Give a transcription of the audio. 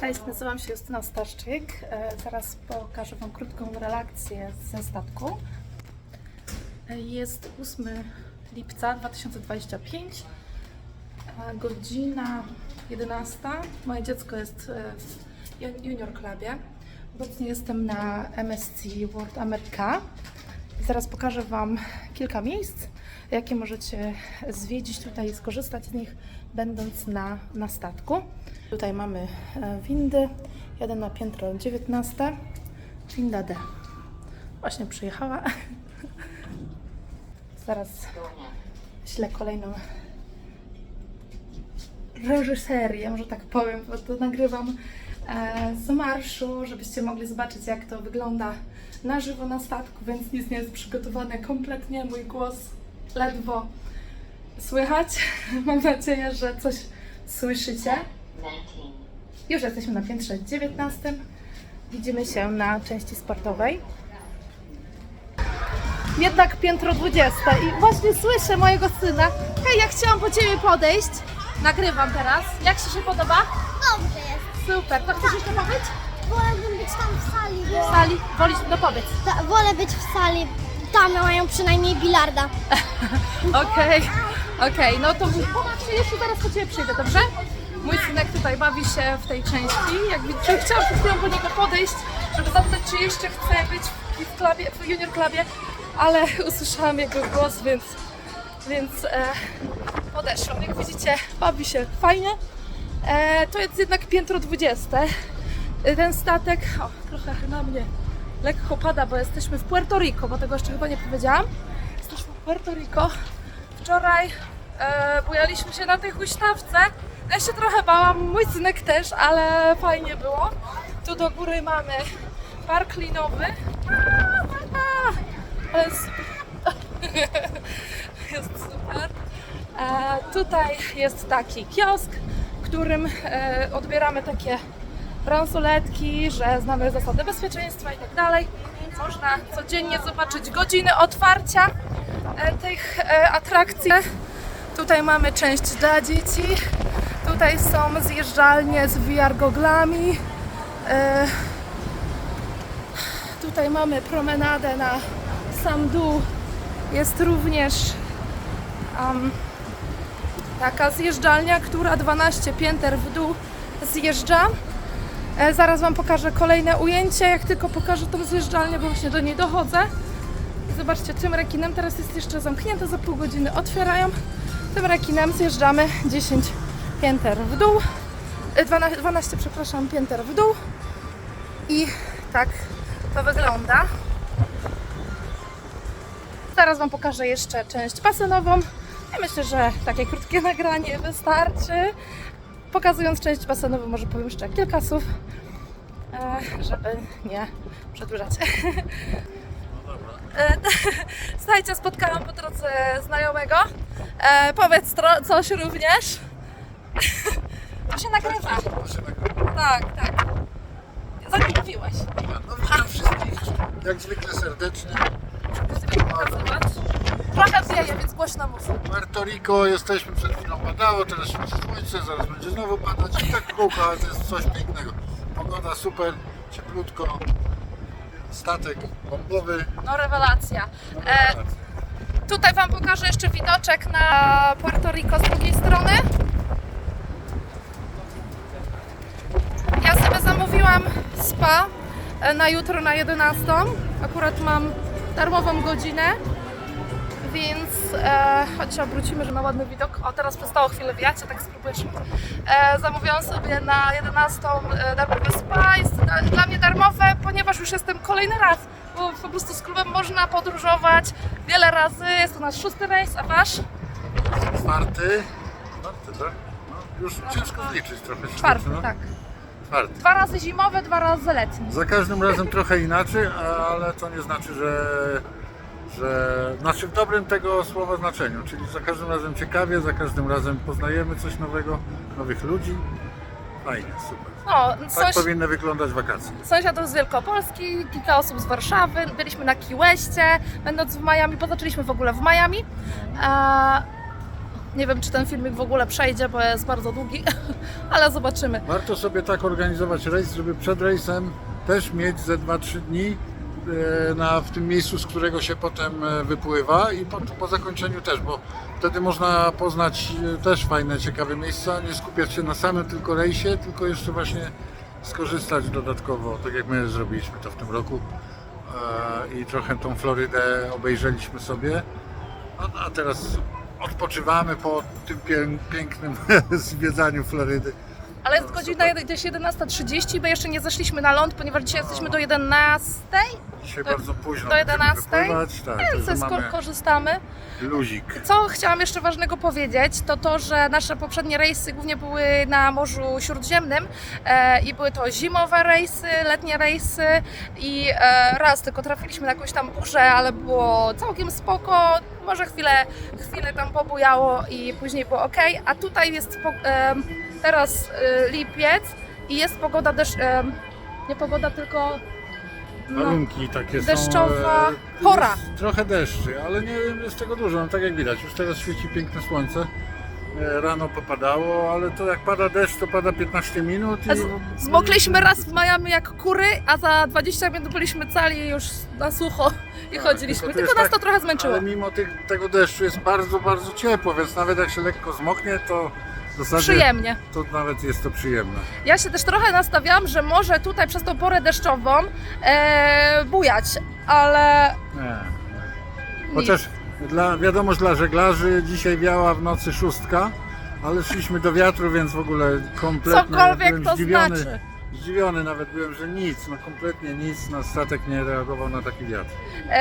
Cześć, nazywam się Justyna Starczyk. E, Zaraz pokażę Wam krótką relację ze statku. E, Jest 8 lipca 2025, a godzina 11. Moje dziecko jest e, w ju- junior clubie. Obecnie jestem na MSC World America. Zaraz pokażę Wam kilka miejsc, jakie możecie zwiedzić tutaj i skorzystać z nich, będąc na, na statku. Tutaj mamy e, windy. Jeden na piętro 19. Winda D. Właśnie przyjechała. Zaraz ślę kolejną reżyserię, może tak powiem, bo to nagrywam e, z marszu, żebyście mogli zobaczyć, jak to wygląda na żywo na statku, więc nic nie jest przygotowane kompletnie. Mój głos ledwo słychać. Mam nadzieję, że coś słyszycie. Już jesteśmy na piętrze 19. Widzimy się na części sportowej. Jednak piętro 20 i właśnie słyszę mojego syna. Hej, ja chciałam po ciebie podejść. Nagrywam teraz. Jak ci się podoba? Dobrze jest. Super. To chcesz jeszcze powiedz? Wolałabym być tam w sali. W sali? Wolisz? No powiedz. Ta, wolę być w sali. Tam mają przynajmniej bilarda. Okej, okej, no to popatrz, jeszcze zaraz po Ciebie przyjdę, dobrze? Mój synek tutaj bawi się w tej części. Jak widzicie, chciałam przed chwilą po niego podejść, żeby zapytać, czy jeszcze chce być w, klubie, w junior klubie, ale usłyszałam jego głos, więc, więc e, podeszłam. Jak widzicie, bawi się fajnie. E, to jest jednak piętro 20. E, Ten statek, o, trochę na mnie lekko pada, bo jesteśmy w Puerto Rico, bo tego jeszcze chyba nie powiedziałam. Jesteśmy w Puerto Rico. Wczoraj e, bujaliśmy się na tej huśtawce. Ja się trochę bałam, mój synek też, ale fajnie było. Tu do góry mamy park linowy. Jest, jest super. E, tutaj jest taki kiosk, w którym e, odbieramy takie bransoletki, że znamy zasady bezpieczeństwa i tak dalej. Można codziennie zobaczyć godziny otwarcia e, tych e, atrakcji. Tutaj mamy część dla dzieci. Tutaj są zjeżdżalnie z VR goglami. E, Tutaj mamy promenadę na sam dół. Jest również am, taka zjeżdżalnia, która 12 pięter w dół zjeżdża. E, Zaraz Wam pokażę kolejne ujęcie, jak tylko pokażę tą zjeżdżalnię, bo właśnie do niej dochodzę. Zobaczcie, tym rekinem teraz jest jeszcze zamknięte, za pół godziny otwierają. Tym rekinem zjeżdżamy 10 pięter w dół, e, 12, 12 przepraszam, pięter w dół. I tak to wygląda. Zaraz Wam pokażę jeszcze część basenową. Ja myślę, że takie krótkie nagranie wystarczy. Pokazując część basenową, może powiem jeszcze kilka słów, e, żeby nie przedłużać. E, Słuchajcie, spotkałam po drodze znajomego. E, powiedz coś również. To się nagrywa. Tak, tak. Zanim mówiłeś. No witam wszystkich, jak zwykle serdecznie. Trochę wieje, głośno mów. Puerto Rico, jesteśmy przed chwilą padało, teraz świeci słońce, zaraz będzie znowu padać i tak kółko, ale to jest coś pięknego. Pogoda super, cieplutko, statek bombowy. No rewelacja. E, tutaj Wam pokażę jeszcze widoczek na Puerto Rico z drugiej strony. Ja sobie zamówiłam spa e, na jutro na 11. Akurat mam darmową godzinę. Więc e, choć się obrócimy, że ma ładny widok. O, teraz przestało chwilę wiać, ja tak spróbuję szybko. E, zamówiłam sobie na 11 e, darmowe spa. Jest dla- mnie darmowe, ponieważ już jestem kolejny raz, bo po prostu z klubem można podróżować wiele razy. Jest to nasz szósty rejs, a wasz? Czwarty. Czwarty, tak? No, już ciężko zliczyć trochę. Czwarty, zaczyna. tak. Czwarty. Dwa razy zimowe, dwa razy letnie. Za każdym razem trochę inaczej, ale to nie znaczy, że, że znaczy w dobrym tego słowa znaczeniu, czyli za każdym razem ciekawie, za każdym razem poznajemy coś nowego, nowych ludzi. Fajnie, super. No, Tak powinny wyglądać wakacje. sąsiadów z Wielkopolski, kilka osób z Warszawy, byliśmy na Westie, będąc w Miami, bo zaczęliśmy w ogóle w Miami. E, Nie wiem, czy ten filmik w ogóle przejdzie, bo jest bardzo długi, ale zobaczymy. Warto sobie tak organizować rejs, żeby przed rejsem też mieć ze 2-3 dni na, w tym miejscu, z którego się potem e, wypływa i po, po zakończeniu też, bo wtedy można poznać e, też fajne, ciekawe miejsca, nie skupiać się na samym tylko rejsie, tylko jeszcze właśnie skorzystać dodatkowo, tak jak my zrobiliśmy to w tym roku. E, i trochę tą Florydę obejrzeliśmy sobie, a, a teraz odpoczywamy po tym pię- pięknym zwiedzaniu Florydy. Ale jest godzina jed- gdzieś 11.30, my jeszcze nie zeszliśmy na ląd, ponieważ dzisiaj jesteśmy do 11, Dzisiaj Do- bardzo późno do będziemy 11? wypływać, tak, więc korzystamy. luzik. Co chciałam jeszcze ważnego powiedzieć, to to, że nasze poprzednie rejsy głównie były na Morzu Śródziemnym e, i były to zimowe rejsy, letnie rejsy i e, raz tylko trafiliśmy na jakąś tam burzę, ale było całkiem spoko, może chwilę, chwilę tam pobujało i później było ok, a tutaj jest po, e, teraz e, lipiec i jest pogoda deszcz, e, nie pogoda, tylko Warunki takie Deszczowa są. e, pora. Jest trochę deszczy, ale nie jest tego dużo. No, tak jak widać, już teraz świeci piękne słońce. E, Rano popadało, ale to jak pada deszcz, to pada 15 minut. I... A z- Zmokliśmy raz w Miami jak kury, a za 20 minut byliśmy cali już na sucho i Tak, chodziliśmy. tylko to Tylko, jest nas tak- to trochę zmęczyło. Ale mimo tych, tego deszczu jest bardzo, bardzo ciepło, więc nawet jak się lekko zmoknie, to w zasadzie Przyjemnie. to nawet jest to przyjemne. Ja się też trochę nastawiałam, że może tutaj przez tą porę deszczową e, bujać, ale Nie. nic. Chociaż dla, wiadomość dla żeglarzy, dzisiaj wiała w nocy szóstka, ale szliśmy do wiatru, więc w ogóle kompletnie cokolwiek byłem to zdziwiony. znaczy. Zdziwiony nawet byłem, że nic, no kompletnie nic, na statek nie reagował na taki wiatr. E,